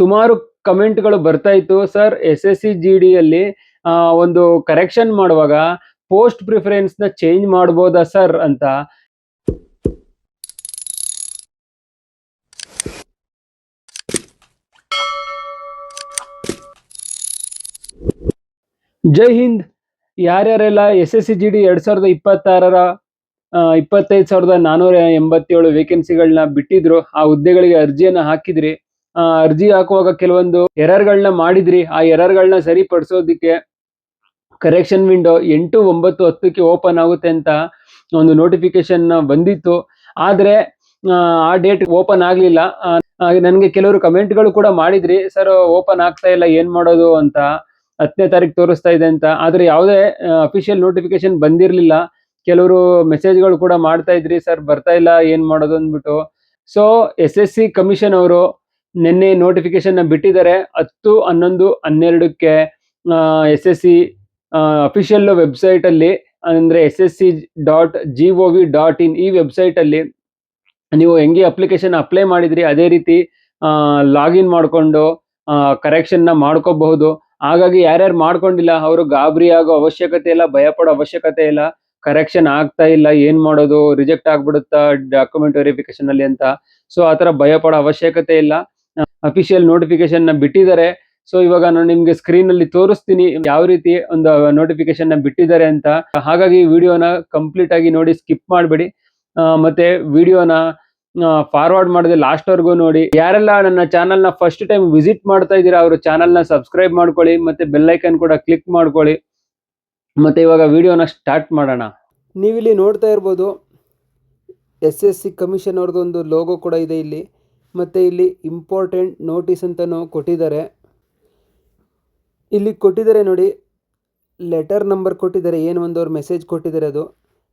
ಸುಮಾರು ಕಮೆಂಟ್ಗಳು ಬರ್ತಾ ಇತ್ತು. Sir, S S C G ಡಿಯಲ್ಲಿ ಒಂದು ಕರೆಕ್ಷನ್ ಮಾಡುವಾಗ ಪೋಸ್ಟ್ ಪ್ರಿಫರೆನ್ಸ್ನ ಚೇಂಜ್ ಮಾಡ್ಬೋದಾ ಸರ್ ಅಂತ? ಜೈ Hind. ಯಾರ್ಯಾರೆಲ್ಲ S S C G D ಎರಡ್ ಸಾವಿರದ ಇಪ್ಪತ್ತಾರರ ಇಪ್ಪತ್ತೈದು ಸಾವಿರದ ನಾನ್ನೂರ ಎಂಬತ್ತೇಳು ವೇಕೆನ್ಸಿಗಳನ್ನ ಬಿಟ್ಟಿದ್ರು, ಆ ಹುದ್ದೆಗಳಿಗೆ ಅರ್ಜಿಯನ್ನು ಹಾಕಿದ್ರಿ. ಅರ್ಜಿ ಹಾಕುವಾಗ ಕೆಲವೊಂದು ಎರರ್ಗಳನ್ನ ಮಾಡಿದ್ರಿ. ಆ ಎರರ್ಗಳನ್ನ ಸರಿಪಡಿಸೋದಿಕ್ಕೆ ಕರೆಕ್ಷನ್ ವಿಂಡೋ ಎಂಟು ಒಂಬತ್ತು ಹತ್ತಕ್ಕೆ ಓಪನ್ ಆಗುತ್ತೆ ಅಂತ ಒಂದು ನೋಟಿಫಿಕೇಶನ್ ಬಂದಿತ್ತು. ಆದರೆ ಆ, ಡೇಟ್ ಓಪನ್ ಆಗಲಿಲ್ಲ. ನನಗೆ ಕೆಲವರು ಕಮೆಂಟ್ಗಳು ಕೂಡ ಮಾಡಿದ್ರಿ. ಸರ್ ಓಪನ್ ಆಗ್ತಾ ಇಲ್ಲ ಏನು ಮಾಡೋದು? ಅಂತ ಹತ್ತನೇ ತಾರೀಕು ತೋರಿಸ್ತಾ ಇದೆ ಅಂತ. ಆದರೆ ಯಾವುದೇ ಅಫಿಷಿಯಲ್ ನೋಟಿಫಿಕೇಶನ್ ಬಂದಿರಲಿಲ್ಲ. ಕೆಲವರು ಮೆಸೇಜ್ಗಳು ಕೂಡ ಮಾಡ್ತಾ ಇದ್ರಿ. ಸರ್ ಬರ್ತಾ ಇಲ್ಲ ಏನು ಮಾಡೋದು? ಅಂದ್ಬಿಟ್ಟು. So S S C commission ಅವರು ನಿನ್ನೆ ನೋಟಿಫಿಕೇಶನ್ನ ಬಿಟ್ಟಿದ್ದಾರೆ. ಹತ್ತು, ಹನ್ನೊಂದು, ಹನ್ನೆರಡಕ್ಕೆ S S C official website ಅಲ್ಲಿ, ಅಂದ್ರೆ S S C dot G O V dot in ಈ ವೆಬ್ಸೈಟ್ ಅಲ್ಲಿ ನೀವು ಹೆಂಗೆ ಅಪ್ಲಿಕೇಶನ್ ಅಪ್ಲೈ ಮಾಡಿದ್ರಿ, ಅದೇ ರೀತಿ ಲಾಗಿನ್ ಮಾಡಿಕೊಂಡು ಕರೆಕ್ಷನ್ನ ಮಾಡ್ಕೋಬಹುದು. ಹಾಗಾಗಿ ಯಾರ್ಯಾರು ಮಾಡ್ಕೊಂಡಿಲ್ಲ, ಅವರು ಗಾಬರಿ ಆಗೋ ಅವಶ್ಯಕತೆ ಇಲ್ಲ ಭಯ ಪಡೋ ಅವಶ್ಯಕತೆ ಇಲ್ಲ ಕರೆಕ್ಷನ್ ಆಗ್ತಾ ಇಲ್ಲ, ಏನ್ ಮಾಡೋದು ರಿಜೆಕ್ಟ್ ಆಗ್ಬಿಡುತ್ತಾ ಡಾಕ್ಯುಮೆಂಟ್ ವೆರಿಫಿಕೇಶನ್ ಅಲ್ಲಿ ಅಂತ. ಸೊ ಆತರ ಭಯ ಪಡೋ ಅವಶ್ಯಕತೆ ಇಲ್ಲ. ಅಫಿಷಿಯಲ್ ನೋಟಿಫಿಕೇಶನ್ನ ಬಿಟ್ಟಿದ್ದಾರೆ. ಸೊ ಇವಾಗ ನಾನು ನಿಮ್ಗೆ ಸ್ಕ್ರೀನ್ ಅಲ್ಲಿ ತೋರಿಸ್ತೀನಿ ಯಾವ ರೀತಿ ಒಂದು ನೋಟಿಫಿಕೇಶನ್ನ ಬಿಟ್ಟಿದ್ದಾರೆ ಅಂತ. ಹಾಗಾಗಿ ವಿಡಿಯೋನ ಕಂಪ್ಲೀಟ್ ಆಗಿ ನೋಡಿ ಸ್ಕಿಪ್ ಮಾಡಬೇಡಿ. ಮತ್ತೆ ವಿಡಿಯೋನ ಫಾರ್ವರ್ಡ್ ಮಾಡದೆ ಲಾಸ್ಟ್ ವರ್ಗೂ ನೋಡಿ. ಯಾರೆಲ್ಲ ನನ್ನ ಚಾನಲ್ನ ಫಸ್ಟ್ ಟೈಮ್ ವಿಸಿಟ್ ಮಾಡ್ತಾ ಇದ್ದೀರಾ, ಅವರು ಚಾನಲ್ನ ಸಬ್ಸ್ಕ್ರೈಬ್ ಮಾಡ್ಕೊಳ್ಳಿ, ಮತ್ತೆ ಬೆಲ್ಲೈಕನ್ ಕೂಡ ಕ್ಲಿಕ್ ಮಾಡ್ಕೊಳ್ಳಿ. ಮತ್ತೆ ಇವಾಗ ವಿಡಿಯೋನ ಸ್ಟಾರ್ಟ್ ಮಾಡೋಣ. ನೀವಿಲ್ಲಿ ನೋಡ್ತಾ ಇರ್ಬೋದು ಎಸ್ ಎಸ್ ಸಿ ಕಮಿಷನ್ ಅವ್ರದ್ದೊಂದು ಲೋಗೋ ಕೂಡ ಇದೆ ಇಲ್ಲಿ. ಮತ್ತು ಇಲ್ಲಿ ಇಂಪಾರ್ಟೆಂಟ್ ನೋಟಿಸ್ ಅಂತಲೂ ಕೊಟ್ಟಿದ್ದಾರೆ. ಇಲ್ಲಿ ಕೊಟ್ಟಿದ್ದಾರೆ ನೋಡಿ ಲೆಟರ್ ನಂಬರ್ ಕೊಟ್ಟಿದ್ದಾರೆ, ಏನು ಒಂದು ಅವ್ರು ಮೆಸೇಜ್ ಕೊಟ್ಟಿದ್ದಾರೆ ಅದು.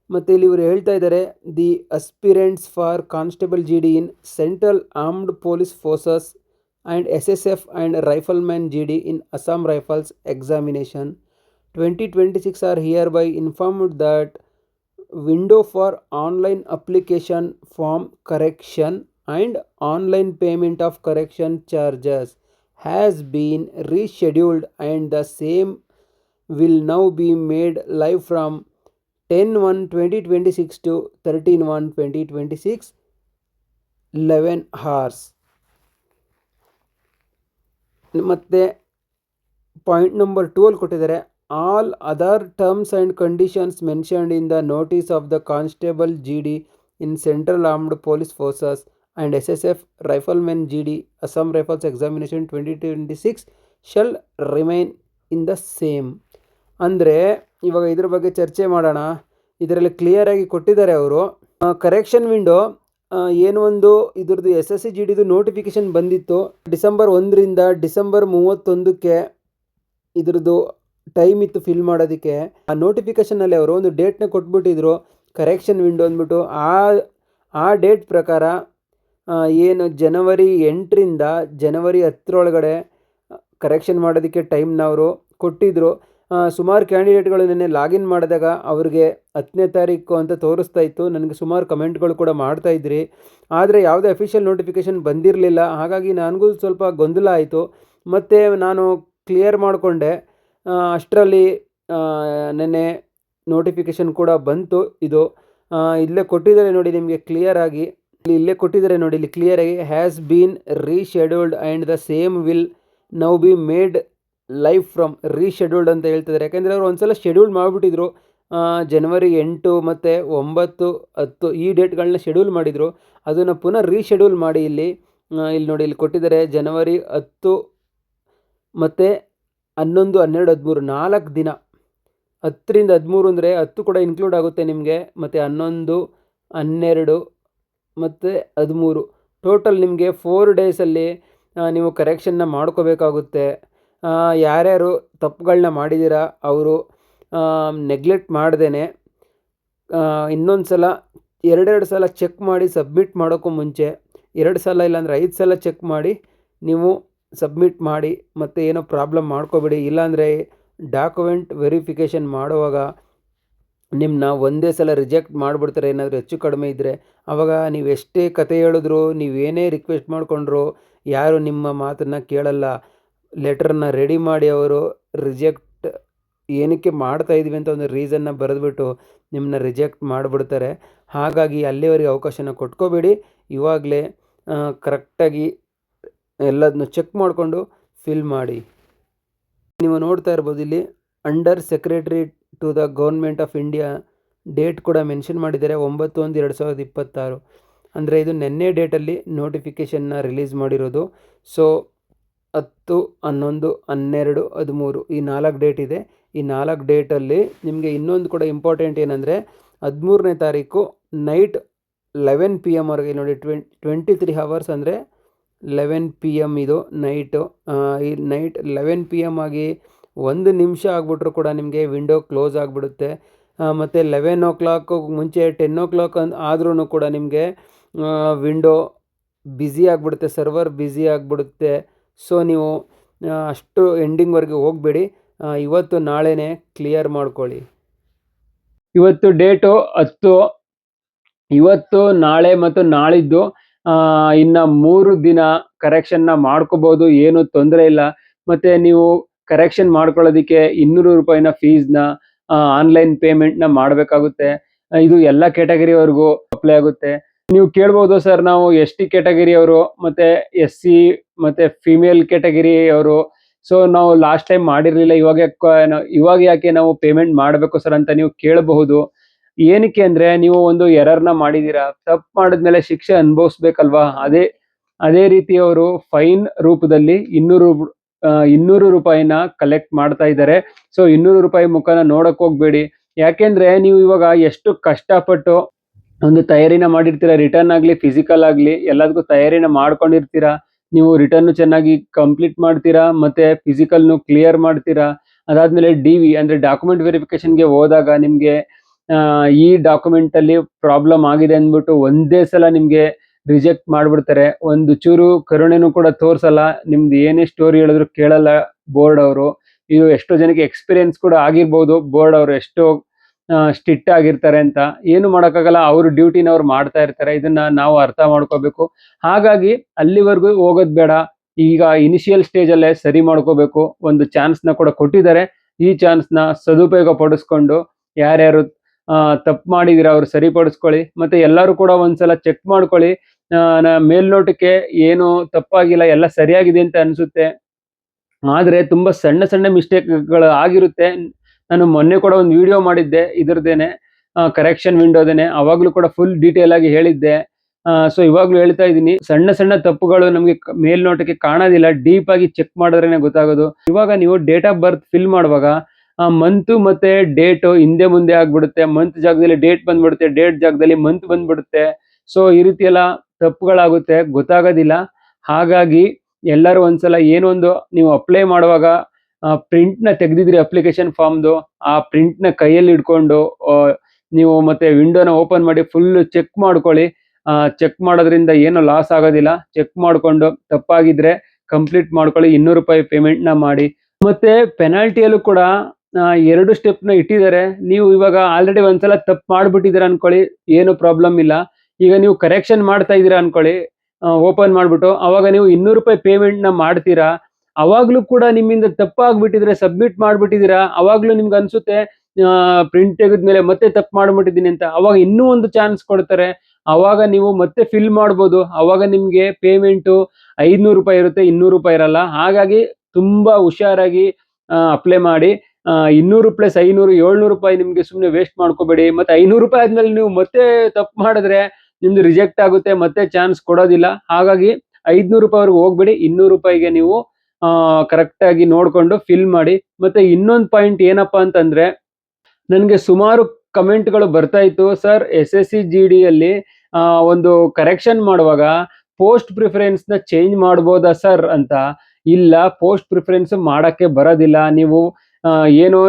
ಮತ್ತು ಇಲ್ಲಿ ಇವರು ಹೇಳ್ತಾ ಇದ್ದಾರೆ the aspirants for constable G D in central armed police forces and S S F and rifleman G D in Assam rifles examination twenty twenty six are hereby informed that window for online application form correction and online payment of correction charges has been rescheduled and the same will now be made live from 10 1 2026 to 13 1 2026 11 hours ಮತ್ತು point number two ಅಲ್ಲಿ ಕೊಟ್ಟಿದ್ದಾರೆ all other terms and conditions mentioned in the notice of the constable G D in central armed police forces G D Assam rifles examination twenty twenty six shall remain in the same ಅಂದರೆ ಇವಾಗ ಇದ್ರ ಬಗ್ಗೆ ಚರ್ಚೆ ಮಾಡೋಣ. ಇದರಲ್ಲಿ ಕ್ಲಿಯರಾಗಿ ಕೊಟ್ಟಿದ್ದಾರೆ ಅವರು. ಕರೆಕ್ಷನ್ ವಿಂಡೋ ಏನು ಒಂದು ಇದ್ರದ್ದು ಎಸ್ ಎಸ್ ಸಿ ಜಿ ಡಿದು ನೋಟಿಫಿಕೇಶನ್ ಬಂದಿತ್ತು. ಡಿಸೆಂಬರ್ ಒಂದರಿಂದ ಡಿಸೆಂಬರ್ ಮೂವತ್ತೊಂದಕ್ಕೆ ಇದ್ರದ್ದು ಟೈಮ್ ಇತ್ತು ಫಿಲ್ ಮಾಡೋದಕ್ಕೆ. ಆ ನೋಟಿಫಿಕೇಷನಲ್ಲಿ ಅವರು ಒಂದು ಡೇಟ್ನ ಕೊಟ್ಬಿಟ್ಟಿದ್ರು. ಕರೆಕ್ಷನ್ ವಿಂಡೋ ಅಂದ್ಬಿಟ್ಟು ಆ ಆ ಡೇಟ್ ಪ್ರಕಾರ ಏನು ಜನವರಿ ಎಂಟರಿಂದ ಜನವರಿ ಹತ್ತರೊಳಗಡೆ ಕರೆಕ್ಷನ್ ಮಾಡೋದಕ್ಕೆ ಟೈಮ್ನ ಅವರು ಕೊಟ್ಟಿದ್ದರು ಸುಮಾರು ಕ್ಯಾಂಡಿಡೇಟ್ಗಳು ನೆನ್ನೆ ಲಾಗಿನ್ ಮಾಡಿದಾಗ ಅವ್ರಿಗೆ ಹತ್ತನೇ ತಾರೀಕು ಅಂತ ತೋರಿಸ್ತಾ ಇತ್ತು. ನನಗೆ ಸುಮಾರು ಕಮೆಂಟ್ಗಳು ಕೂಡ ಮಾಡ್ತಾ ಇದ್ರಿ. ಆದರೆ ಯಾವುದೇ ಅಫಿಷಿಯಲ್ ನೋಟಿಫಿಕೇಷನ್ ಬಂದಿರಲಿಲ್ಲ. ಹಾಗಾಗಿ ನನಗೂ ಸ್ವಲ್ಪ ಗೊಂದಲ ಆಯಿತು. ಮತ್ತು ನಾನು ಕ್ಲಿಯರ್ ಮಾಡಿಕೊಂಡೆ. ಅಷ್ಟರಲ್ಲಿ ನೆನ್ನೆ ನೋಟಿಫಿಕೇಷನ್ ಕೂಡ ಬಂತು. ಇದು ಇಲ್ಲೇ ಕೊಟ್ಟಿದ್ದಾರೆ ನೋಡಿ ನಿಮಗೆ ಕ್ಲಿಯರ್ ಆಗಿ. ಇಲ್ಲಿ ಇಲ್ಲೇ ಕೊಟ್ಟಿದ್ದಾರೆ ನೋಡಿ, ಇಲ್ಲಿ ಕ್ಲಿಯರ್ ಆಗಿ has been rescheduled and the same will now be made life from rescheduled ಅಂತ ಹೇಳ್ತಿದ್ದಾರೆ. ಯಾಕೆಂದರೆ ಅವರು ಒಂದ್ಸಲ ಶೆಡ್ಯೂಲ್ ಮಾಡಿಬಿಟ್ಟಿದ್ರು ಜನವರಿ ಎಂಟು ಮತ್ತು ಒಂಬತ್ತು, ಹತ್ತು ಈ ಡೇಟ್ಗಳನ್ನ ಶೆಡ್ಯೂಲ್ ಮಾಡಿದರು. ಅದನ್ನು ಪುನಃ ರೀಶೆಡ್ಯೂಲ್ ಮಾಡಿ ಇಲ್ಲಿ ಇಲ್ಲಿ ನೋಡಿ, ಇಲ್ಲಿ ಕೊಟ್ಟಿದ್ದಾರೆ ಜನವರಿ ಹತ್ತು ಮತ್ತು ಹನ್ನೊಂದು, ಹನ್ನೆರಡು, ಹದಿಮೂರು, ನಾಲ್ಕು ದಿನ. ಹತ್ತರಿಂದ ಹದಿಮೂರು ಅಂದರೆ ಹತ್ತು ಕೂಡ ಇನ್ಕ್ಲೂಡ್ ಆಗುತ್ತೆ ನಿಮಗೆ, ಮತ್ತು ಹನ್ನೊಂದು, ಹನ್ನೆರಡು ಮತ್ತು ಹದಿಮೂರು. ಟೋಟಲ್ ನಿಮಗೆ ಫೋರ್ ಡೇಸಲ್ಲಿ ನೀವು ಕರೆಕ್ಷನ್ನ ಮಾಡ್ಕೋಬೇಕಾಗುತ್ತೆ. ಯಾರ್ಯಾರು ತಪ್ಪುಗಳನ್ನ ಮಾಡಿದ್ದೀರಾ ಅವರು ನೆಗ್ಲೆಕ್ಟ್ ಮಾಡ್ದೇ ಇನ್ನೊಂದು ಸಲ ಎರಡೆರಡು ಸಲ ಚೆಕ್ ಮಾಡಿ ಸಬ್ಮಿಟ್ ಮಾಡೋಕ್ಕೂ ಮುಂಚೆ, ಎರಡು ಸಲ ಇಲ್ಲಾಂದರೆ ಐದು ಸಲ ಚೆಕ್ ಮಾಡಿ, ನೀವು ಸಬ್ಮಿಟ್ ಮಾಡಿ ಮತ್ತು ಏನೋ ಪ್ರಾಬ್ಲಮ್ ಮಾಡ್ಕೋಬೇಡಿ. ಇಲ್ಲಾಂದರೆ ಡಾಕ್ಯುಮೆಂಟ್ ವೆರಿಫಿಕೇಷನ್ ಮಾಡುವಾಗ ನಿಮ್ಮನ್ನ ಒಂದೇ ಸಲ ರಿಜೆಕ್ಟ್ ಮಾಡಿಬಿಡ್ತಾರೆ, ಏನಾದರೂ ಹೆಚ್ಚು ಕಡಿಮೆ ಇದ್ದರೆ ಆವಾಗ ನೀವು ಎಷ್ಟೇ ಕತೆ ಹೇಳಿದ್ರು ನೀವೇನೇ ರಿಕ್ವೆಸ್ಟ್ ಮಾಡಿಕೊಂಡ್ರು, ಯಾರು ನಿಮ್ಮ ಮಾತನ್ನು ಕೇಳಲ್ಲ. ಲೆಟ್ರನ್ನ ರೆಡಿ ಮಾಡಿ ಅವರು ರಿಜೆಕ್ಟ್ ಏನಕ್ಕೆ ಮಾಡ್ತಾ ಇದ್ವಿ ಅಂತ ಒಂದು ರೀಸನ್ನ ಬರೆದ್ಬಿಟ್ಟು ನಿಮ್ಮನ್ನ ರಿಜೆಕ್ಟ್ ಮಾಡಿಬಿಡ್ತಾರೆ. ಹಾಗಾಗಿ ಅಲ್ಲಿವರೆಗೆ ಅವಕಾಶನ ಕೊಟ್ಕೋಬೇಡಿ. ಇವಾಗಲೇ ಕರೆಕ್ಟಾಗಿ ಎಲ್ಲದನ್ನು ಚೆಕ್ ಮಾಡಿಕೊಂಡು ಫಿಲ್ ಮಾಡಿ. ನೀವು ನೋಡ್ತಾ ಇರ್ಬೋದು ಇಲ್ಲಿ under secretary to the government of India date ಕೂಡ ಮೆನ್ಷನ್ ಮಾಡಿದ್ದಾರೆ ಒಂಬತ್ತು ಒಂದು ಎರಡು ಸಾವಿರದ ಇಪ್ಪತ್ತಾರು. ಅಂದರೆ ಇದು ನಿನ್ನೆ ಡೇಟಲ್ಲಿ ನೋಟಿಫಿಕೇಷನ್ನ ರಿಲೀಸ್ ಮಾಡಿರೋದು. ಸೊ ಹತ್ತು, ಹನ್ನೊಂದು, ಹನ್ನೆರಡು, ಹದಿಮೂರು ಈ ನಾಲ್ಕು ಡೇಟ್ ಇದೆ. ಈ ನಾಲ್ಕು ಡೇಟಲ್ಲಿ ನಿಮಗೆ ಇನ್ನೊಂದು ಕೂಡ ಇಂಪಾರ್ಟೆಂಟ್ ಏನಂದರೆ ಹದಿಮೂರನೇ ತಾರೀಕು ನೈಟ್ ಲೆವೆನ್ ಪಿ ಎಮ್ವರೆಗೆ ನೋಡಿ ಟ್ವೆನ್ ಟ್ವೆಂಟಿ ತ್ರೀ ಹವರ್ಸ್ ಅಂದರೆ ಲೆವೆನ್ ಪಿ ಎಂ ಇದು ನೈಟು ಈ ನೈಟ್ ಲೆವೆನ್ ಪಿ ಎಂ ಆಗಿ ಒಂದು ನಿಮಿಷ ಆಗಿಬಿಟ್ರು ಕೂಡ ನಿಮಗೆ ವಿಂಡೋ ಕ್ಲೋಸ್ ಆಗಿಬಿಡುತ್ತೆ. ಮತ್ತು ಲೆವೆನ್ ಓ ಕ್ಲಾಕ್ ಮುಂಚೆ ಟೆನ್ ಓ ಕ್ಲಾಕ್ ಅನ್ ಆದ್ರೂ ಕೂಡ ನಿಮಗೆ ವಿಂಡೋ ಬ್ಯುಸಿ ಆಗಿಬಿಡುತ್ತೆ ಸರ್ವರ್ ಬ್ಯುಸಿ ಆಗಿಬಿಡುತ್ತೆ. ಸೊ ನೀವು ಅಷ್ಟು ಎಂಡಿಂಗ್ವರೆಗೆ ಹೋಗಬೇಡಿ. ಇವತ್ತು ನಾಳೆನೇ ಕ್ಲಿಯರ್ ಮಾಡ್ಕೊಳ್ಳಿ. ಇವತ್ತು ಡೇಟು ಹತ್ತು. ಇವತ್ತು, ನಾಳೆ ಮತ್ತು ನಾಳಿದ್ದು ಇನ್ನ ಮೂರು ದಿನ ಕರೆಕ್ಷನ್ನ ಮಾಡ್ಕೋಬೋದು, ಏನು ತೊಂದರೆ ಇಲ್ಲ. ಮತ್ತು ನೀವು ಕರೆಕ್ಷನ್ ಮಾಡ್ಕೊಳ್ಳೋದಕ್ಕೆ ಇನ್ನೂರು ರೂಪಾಯಿನ ಫೀಸ್ನ ಆನ್ಲೈನ್ ಪೇಮೆಂಟ್ನ ಮಾಡಬೇಕಾಗುತ್ತೆ. ಇದು ಎಲ್ಲ ಕ್ಯಾಟಗರಿವರೆಗೂ ಅಪ್ಲೈ ಆಗುತ್ತೆ. ನೀವು ಕೇಳ್ಬೋದು ಸರ್ ನಾವು ಎಸ್ ಟಿ ಕ್ಯಾಟಗರಿಯವರು ಮತ್ತೆ ಎಸ್ ಸಿ ಮತ್ತೆ ಫಿಮೇಲ್ ಕ್ಯಾಟಗರಿಯವರು ಸೊ ನಾವು ಲಾಸ್ಟ್ ಟೈಮ್ ಮಾಡಿರಲಿಲ್ಲ, ಇವಾಗ ಇವಾಗ ಯಾಕೆ ನಾವು ಪೇಮೆಂಟ್ ಮಾಡಬೇಕು ಸರ್ ಅಂತ ನೀವು ಕೇಳಬಹುದು. ಏನಕ್ಕೆ ಅಂದ್ರೆ, ನೀವು ಒಂದು ಎರರ್ನ ಮಾಡಿದೀರಾ, ತಪ್ಪು ಮಾಡಿದ್ಮೇಲೆ ಶಿಕ್ಷೆ ಅನುಭವಿಸ್ಬೇಕಲ್ವಾ? ಅದೇ ಅದೇ ರೀತಿ ಅವರು ಫೈನ್ ರೂಪದಲ್ಲಿ ಇನ್ನೂರು ಇನ್ನೂರು ರೂಪಾಯಿನ ಕಲೆಕ್ಟ್ ಮಾಡ್ತಾ ಇದ್ದಾರೆ. ಸೊ ಇನ್ನೂರು ರೂಪಾಯಿ ಮುಖನ ನೋಡಕ್ ಹೋಗ್ಬೇಡಿ. ಯಾಕೆಂದ್ರೆ ನೀವು ಇವಾಗ ಎಷ್ಟು ಕಷ್ಟಪಟ್ಟು ಒಂದು ತಯಾರಿನ ಮಾಡಿರ್ತೀರಾ ರಿಟರ್ನ್ ಆಗ್ಲಿ ಫಿಸಿಕಲ್ ಆಗ್ಲಿ, ಎಲ್ಲದಕ್ಕೂ ತಯಾರಿನ ಮಾಡ್ಕೊಂಡಿರ್ತೀರಾ, ನೀವು ರಿಟರ್ನ್ ಚೆನ್ನಾಗಿ ಕಂಪ್ಲೀಟ್ ಮಾಡ್ತೀರಾ, ಮತ್ತೆ ಫಿಸಿಕಲ್ನು ಕ್ಲಿಯರ್ ಮಾಡ್ತೀರಾ, ಅದಾದ್ಮೇಲೆ ಡಿ ವಿ ಅಂದ್ರೆ ಡಾಕ್ಯುಮೆಂಟ್ ವೆರಿಫಿಕೇಶನ್ಗೆ ಹೋದಾಗ ನಿಮ್ಗೆ ಈ ಡಾಕ್ಯುಮೆಂಟ್ ಅಲ್ಲಿ ಪ್ರಾಬ್ಲಮ್ ಆಗಿದೆ ಅಂದ್ಬಿಟ್ಟು ಒಂದೇ ಸಲ ನಿಮ್ಗೆ ರಿಜೆಕ್ಟ್ ಮಾಡ್ಬಿಡ್ತಾರೆ. ಒಂದು ಚೂರು ಕರುಣೆನೂ ಕೂಡ ತೋರಿಸಲ್ಲ. ನಿಮ್ದು ಏನೇ ಸ್ಟೋರಿ ಹೇಳಿದ್ರು ಕೇಳಲ್ಲ ಬೋರ್ಡ್ ಅವರು. ಇದು ಎಷ್ಟೋ ಜನಕ್ಕೆ ಎಕ್ಸ್ಪೀರಿಯನ್ಸ್ ಕೂಡ ಆಗಿರ್ಬೋದು. ಬೋರ್ಡ್ ಅವರು ಎಷ್ಟೋ ಸ್ಟ್ರಿಕ್ಟ್ ಆಗಿರ್ತಾರೆ ಅಂತ. ಏನು ಮಾಡೋಕ್ಕಾಗಲ್ಲ. ಅವ್ರ ಡ್ಯೂಟಿನ ಅವ್ರು ಮಾಡ್ತಾ ಇರ್ತಾರೆ. ಇದನ್ನ ನಾವು ಅರ್ಥ ಮಾಡ್ಕೋಬೇಕು. ಹಾಗಾಗಿ ಅಲ್ಲಿವರೆಗೂ ಹೋಗೋದು ಬೇಡ. ಈಗ ಇನಿಷಿಯಲ್ ಸ್ಟೇಜ್ ಅಲ್ಲೇ ಸರಿ ಮಾಡ್ಕೋಬೇಕು. ಒಂದು ಚಾನ್ಸ್ನ ಕೂಡ ಕೊಟ್ಟಿದ್ದಾರೆ. ಈ ಚಾನ್ಸ್ನ ಸದುಪಯೋಗ ಪಡಿಸ್ಕೊಂಡು ಯಾರ್ಯಾರು ತಪ್ಪು ಮಾಡಿದಿರ ಅವ್ರು ಸರಿಪಡಿಸ್ಕೊಳ್ಳಿ. ಮತ್ತೆ ಎಲ್ಲರೂ ಕೂಡ ಒಂದ್ಸಲ ಚೆಕ್ ಮಾಡ್ಕೊಳ್ಳಿ. ಮೇಲ್ನೋಟಕ್ಕೆ ಏನು ತಪ್ಪಾಗಿಲ್ಲ, ಎಲ್ಲ ಸರಿಯಾಗಿದೆ ಅಂತ ಅನ್ಸುತ್ತೆ. ಆದರೆ ತುಂಬಾ ಸಣ್ಣ ಸಣ್ಣ ಮಿಸ್ಟೇಕ್ಗಳು ಆಗಿರುತ್ತೆ. ನಾನು ಮೊನ್ನೆ ಕೂಡ ಒಂದು ವಿಡಿಯೋ ಮಾಡಿದ್ದೆ ಇದರದೇನೆ ಕರೆಕ್ಷನ್ ವಿಂಡೋದೇನೆ ಅವಾಗಲೂ ಕೂಡ ಫುಲ್ ಡೀಟೇಲ್ ಆಗಿ ಹೇಳಿದ್ದೆ. ಸೊ ಇವಾಗಲೂ ಹೇಳ್ತಾ ಇದ್ದೀನಿ, ಸಣ್ಣ ಸಣ್ಣ ತಪ್ಪುಗಳು ನಮಗೆ ಮೇಲ್ನೋಟಕ್ಕೆ ಕಾಣೋದಿಲ್ಲ ಡೀಪ್ ಆಗಿ ಚೆಕ್ ಮಾಡಿದ್ರೇನೆ ಗೊತ್ತಾಗೋದು. ಇವಾಗ ನೀವು ಡೇಟ್ ಆಫ್ ಬರ್ತ್ ಫಿಲ್ ಮಾಡುವಾಗ ಮಂತ್ ಮತ್ತೆ ಡೇಟ್ ಹಿಂದೆ ಮುಂದೆ ಆಗ್ಬಿಡುತ್ತೆ ಮಂತ್ ಜಾಗದಲ್ಲಿ ಡೇಟ್ ಬಂದ್ಬಿಡುತ್ತೆ ಡೇಟ್ ಜಾಗದಲ್ಲಿ ಮಂತ್ ಬಂದ್ಬಿಡುತ್ತೆ. ಸೊ ಈ ರೀತಿ ಎಲ್ಲ ತಪ್ಪುಗಳಾಗುತ್ತೆ, ಗೊತ್ತಾಗೋದಿಲ್ಲ. ಹಾಗಾಗಿ ಎಲ್ಲರೂ ಒಂದ್ಸಲ ಏನೊಂದು ನೀವು ಅಪ್ಲೈ ಮಾಡುವಾಗ ಪ್ರಿಂಟ್ನ ತೆಗೆದಿದ್ರಿ ಅಪ್ಲಿಕೇಶನ್ ಫಾರ್ಮ್ದು ಆ ಪ್ರಿಂಟ್ನ ಕೈಯಲ್ಲಿ ಇಟ್ಕೊಂಡು ನೀವು ಮತ್ತೆ ವಿಂಡೋನ ಓಪನ್ ಮಾಡಿ ಫುಲ್ ಚೆಕ್ ಮಾಡ್ಕೊಳ್ಳಿ. ಚೆಕ್ ಮಾಡೋದ್ರಿಂದ ಏನು ಲಾಸ್ ಆಗೋದಿಲ್ಲ. ಚೆಕ್ ಮಾಡ್ಕೊಂಡು ತಪ್ಪಾಗಿದ್ರೆ ಕಂಪ್ಲೀಟ್ ಮಾಡ್ಕೊಳ್ಳಿ. ಇನ್ನೂರು ರೂಪಾಯಿ ಪೇಮೆಂಟ್ನ ಮಾಡಿ. ಮತ್ತೆ ಪೆನಾಲ್ಟಿಯಲ್ಲೂ ಕೂಡ ಎರಡು ಸ್ಟೆಪ್ನ ಇಟ್ಟಿದ್ದಾರೆ. ನೀವು ಇವಾಗ ಆಲ್ರೆಡಿ ಒಂದ್ಸಲ ತಪ್ಪು ಮಾಡಿಬಿಟ್ಟಿದ್ದೀರ ಅನ್ಕೊಳ್ಳಿ. ಏನು ಪ್ರಾಬ್ಲಮ್ ಇಲ್ಲ. ಈಗ ನೀವು ಕರೆಕ್ಷನ್ ಮಾಡ್ತಾ ಇದ್ದೀರಾ ಅನ್ಕೊಳ್ಳಿ. ಓಪನ್ ಮಾಡ್ಬಿಟ್ಟು, ಅವಾಗ ನೀವು ಇನ್ನೂರು ರೂಪಾಯಿ ಪೇಮೆಂಟ್ನ ಮಾಡ್ತೀರಾ? ಅವಾಗ್ಲೂ ಕೂಡ ನಿಮ್ಮಿಂದ ತಪ್ಪಾಗ್ಬಿಟ್ಟಿದ್ರೆ ಸಬ್ಮಿಟ್ ಮಾಡ್ಬಿಟ್ಟಿದ್ದೀರಾ? ಅವಾಗ್ಲೂ ನಿಮ್ಗೆ ಅನ್ಸುತ್ತೆ ಪ್ರಿಂಟ್ ತೆಗೆದ್ಮೇಲೆ ಮತ್ತೆ ತಪ್ಪು ಮಾಡ್ಬಿಟ್ಟಿದ್ದೀನಿ ಅಂತ. ಅವಾಗ ಇನ್ನೂ ಒಂದು ಚಾನ್ಸ್ ಕೊಡ್ತಾರೆ. ಅವಾಗ ನೀವು ಮತ್ತೆ ಫಿಲ್ ಮಾಡ್ಬೋದು. ಅವಾಗ ನಿಮ್ಗೆ ಪೇಮೆಂಟು ಐದ್ನೂರು ರೂಪಾಯಿ ಇರುತ್ತೆ, ಇನ್ನೂರು ರೂಪಾಯಿ ಇರಲ್ಲ. ಹಾಗಾಗಿ ತುಂಬಾ ಹುಷಾರಾಗಿ ಅಪ್ಲೈ ಮಾಡಿ. ಇನ್ನೂರು ಪ್ಲಸ್ ಐನೂರು, ಏಳ್ನೂರು ರೂಪಾಯಿ ನಿಮ್ಗೆ ಸುಮ್ಮನೆ ವೇಸ್ಟ್ ಮಾಡ್ಕೋಬೇಡಿ. ಮತ್ತೆ ಐನೂರು ರೂಪಾಯಿ ಆದ್ಮೇಲೆ ನೀವು ಮತ್ತೆ ತಪ್ಪು ಮಾಡಿದ್ರೆ ನಿಮ್ದು ರಿಜೆಕ್ಟ್ ಆಗುತ್ತೆ, ಮತ್ತೆ ಚಾನ್ಸ್ ಕೊಡೋದಿಲ್ಲ. ಹಾಗಾಗಿ ಐದ್ನೂರು ರೂಪಾಯಿವರೆಗೂ ಹೋಗ್ಬೇಡಿ, ಇನ್ನೂರು ರೂಪಾಯಿಗೆ ನೀವು ಕರೆಕ್ಟ್ ಆಗಿ ನೋಡ್ಕೊಂಡು ಫಿಲ್ ಮಾಡಿ. ಮತ್ತೆ ಇನ್ನೊಂದು ಪಾಯಿಂಟ್ ಏನಪ್ಪಾ ಅಂತಂದ್ರೆ, ನನಗೆ ಸುಮಾರು ಕಮೆಂಟ್ಗಳು ಬರ್ತಾ ಇತ್ತು. Sir S S C G ಡಿಯಲ್ಲಿ ಒಂದು ಕರೆಕ್ಷನ್ ಮಾಡುವಾಗ ಪೋಸ್ಟ್ ಪ್ರಿಫರೆನ್ಸ್ನ ಚೇಂಜ್ ಮಾಡ್ಬೋದಾ ಸರ್ ಅಂತ? ಇಲ್ಲ ಪೋಸ್ಟ್ ಪ್ರಿಫರೆನ್ಸ್ ಮಾಡಕ್ಕೆ ಬರೋದಿಲ್ಲ. ನೀವು ಏನು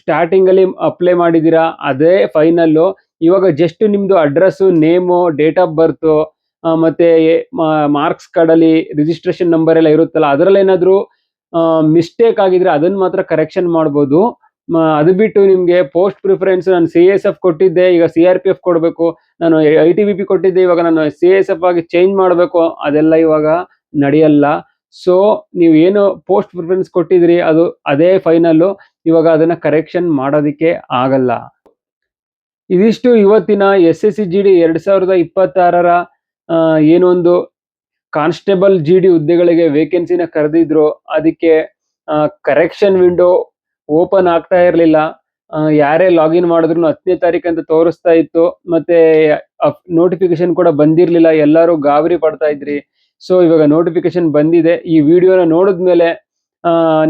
ಸ್ಟಾರ್ಟಿಂಗ್ ಅಲ್ಲಿ ಅಪ್ಲೈ ಮಾಡಿದೀರಾ ಅದೇ ಫೈನಲ್ಲು ಇವಾಗ ಜಸ್ಟ್ ನಿಮ್ದು address name date of birth ಮತ್ತೆ ಮಾರ್ಕ್ಸ್ ಕಾರ್ಡ್ ಅಲ್ಲಿ ರಿಜಿಸ್ಟ್ರೇಷನ್ ನಂಬರ್ ಎಲ್ಲ ಇರುತ್ತಲ್ಲ, ಅದರಲ್ಲಿ ಏನಾದ್ರು ಮಿಸ್ಟೇಕ್ ಆಗಿದ್ರೆ ಅದನ್ನ ಮಾತ್ರ ಕರೆಕ್ಷನ್ ಮಾಡ್ಬೋದು. ಅದು ಬಿಟ್ಟು ನಿಮಗೆ ಪೋಸ್ಟ್ ಪ್ರಿಫರೆನ್ಸ್ ನಾನು ಸಿ ಎಸ್ ಎಫ್ ಕೊಟ್ಟಿದ್ದೆ, ಈಗ ಸಿ ಆರ್ ಪಿ ಎಫ್ ಕೊಡಬೇಕು, ನಾನು ಐ ಟಿ ಬಿ ಪಿ ಕೊಟ್ಟಿದ್ದೆ, ಇವಾಗ ನಾನು ಸಿ ಎಸ್ ಎಫ್ ಆಗಿ ಚೇಂಜ್ ಮಾಡಬೇಕು, ಅದೆಲ್ಲ ಇವಾಗ ನಡೆಯಲ್ಲ. ಸೊ ನೀವು ಏನು ಪೋಸ್ಟ್ ಪ್ರಿಫರೆನ್ಸ್ ಕೊಟ್ಟಿದ್ರಿ, ಅದು ಅದೇ ಫೈನಲ್ಲು ಇವಾಗ ಅದನ್ನ ಕರೆಕ್ಷನ್ ಮಾಡೋದಕ್ಕೆ ಆಗಲ್ಲ. ಇದಿಷ್ಟು ಇವತ್ತಿನ S S C G D ಎರಡ್ ಸಾವಿರದ ಇಪ್ಪತ್ತಾರರ ಏನೊಂದು ಕಾನ್ಸ್ಟೇಬಲ್ ಜಿ ಡಿ ಹುದ್ದೆಗಳಿಗೆ ವೇಕೆನ್ಸಿನ ಕರೆದಿದ್ರು. ಅದಕ್ಕೆ ಕರೆಕ್ಷನ್ ವಿಂಡೋ ಓಪನ್ ಆಗ್ತಾ ಇರಲಿಲ್ಲ. ಯಾರೇ ಲಾಗಿನ್ ಮಾಡಿದ್ರು ಹತ್ತನೇ ತಾರೀಕು ಅಂತ ತೋರಿಸ್ತಾ ಇತ್ತು. ಮತ್ತೆ ನೋಟಿಫಿಕೇಶನ್ ಕೂಡ ಬಂದಿರಲಿಲ್ಲ. ಎಲ್ಲರೂ ಗಾಬರಿ ಪಡ್ತಾ ಇದ್ರಿ. ಸೊ ಇವಾಗ ನೋಟಿಫಿಕೇಶನ್ ಬಂದಿದೆ. ಈ ವಿಡಿಯೋನ ನೋಡಿದ್ಮೇಲೆ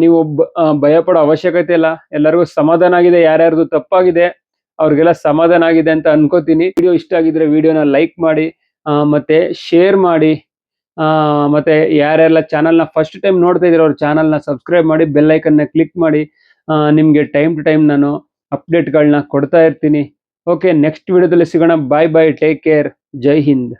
ನೀವು ಭಯಪಡೋ ಭಯ ಪಡೋ ಅವಶ್ಯಕತೆ ಇಲ್ಲ. ಎಲ್ಲರಿಗೂ ಸಮಾಧಾನ ಆಗಿದೆ. ಯಾರ್ಯಾರ್ದು ತಪ್ಪಾಗಿದೆ. ಅವ್ರಿಗೆಲ್ಲ ಸಮಾಧಾನ ಆಗಿದೆ ಅಂತ ಅನ್ಕೋತೀನಿ. ವಿಡಿಯೋ ಇಷ್ಟ ಆಗಿದ್ರೆ ವಿಡಿಯೋನ ಲೈಕ್ ಮಾಡಿ ಮತ್ತೆ ಶೇರ್ ಮಾಡಿ ಮತ್ತೆ ಯಾರೆಲ್ಲ ಚಾನಲ್ನ ಫಸ್ಟ್ ಟೈಮ್ ನೋಡ್ತಾ ಇದ್ರೆ ಅವ್ರ ಚಾನಲ್ನ ಸಬ್ಸ್ಕ್ರೈಬ್ ಮಾಡಿ, ಬೆಲ್ ಐಕನ್ನ ಕ್ಲಿಕ್ ಮಾಡಿ ನಿಮಗೆ ಟೈಮ್ ಟು ಟೈಮ್ ನಾನು ಅಪ್ಡೇಟ್ಗಳನ್ನ ಕೊಡ್ತಾ ಇರ್ತೀನಿ. ಓಕೆ, ನೆಕ್ಸ್ಟ್ ವಿಡಿಯೋದಲ್ಲಿ ಸಿಗೋಣ. Bye bye, take care, Jai Hind.